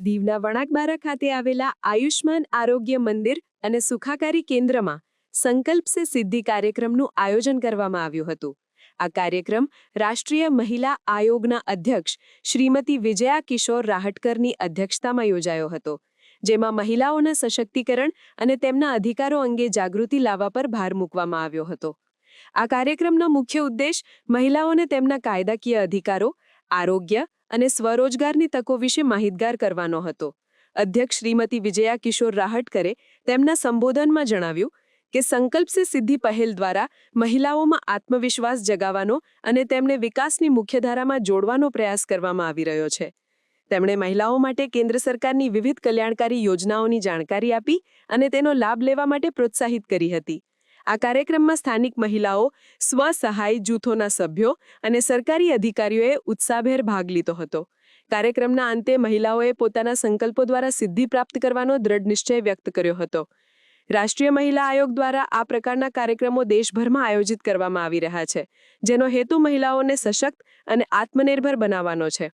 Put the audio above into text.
દીવના વણાકબારા ખાતે આવેલા આયુષ્માન આરોગ્ય મંદિર અને સુખાકારી કેન્દ્રમાં સંકલ્પ સે સિદ્ધિ કાર્યક્રમનું આયોજન કરવામાં આવ્યું હતું. આ કાર્યક્રમ રાષ્ટ્રીય મહિલા આયોગના અધ્યક્ષ શ્રીમતી વિજયા કિશોર રાહટકરની અધ્યક્ષતામાં યોજાયો હતો, જેમાં મહિલાઓના સશક્તિકરણ અને તેમના અધિકારો અંગે જાગૃતિ લાવવા પર ભાર મૂકવામાં આવ્યો હતો. આ કાર્યક્રમનો મુખ્ય ઉદ્દેશ મહિલાઓને તેમના કાયદાકીય અધિકારો આરોગ્ય અને સ્વરોજગારની તકો વિશે માહિતગાર કરવાનો હતો. અધ્યક્ષ શ્રીમતી વિજયા કિશોર રાહટકરે તેમના સંબોધનમાં જણાવ્યું કે સંકલ્પ સે સિદ્ધિ પહેલ દ્વારા મહિલાઓમાં આત્મવિશ્વાસ જગાવવાનો અને તેમને વિકાસની મુખ્યધારામાં જોડવાનો પ્રયાસ કરવામાં આવી રહ્યો છે. તેમણે મહિલાઓ માટે કેન્દ્ર સરકારની વિવિધ કલ્યાણકારી યોજનાઓની જાણકારી આપી અને તેનો લાભ લેવા માટે પ્રોત્સાહિત કરી હતી. આ કાર્યક્રમમાં સ્થાનિક મહિલાઓ, સ્વસહાય જૂથોના સભ્યો અને સરકારી અધિકારીઓએ ઉત્સાહભેર ભાગ લીધો હતો. કાર્યક્રમના અંતે મહિલાઓએ પોતાના સંકલ્પો દ્વારા સિદ્ધિ પ્રાપ્ત કરવાનો દ્રઢ નિશ્ચય વ્યક્ત કર્યો હતો. રાષ્ટ્રીય મહિલા આયોગ દ્વારા આ પ્રકારના કાર્યક્રમો દેશભરમાં આયોજિત કરવામાં આવી રહ્યા છે, જેનો હેતુ મહિલાઓને સશક્ત અને આત્મનિર્ભર બનાવવાનો છે.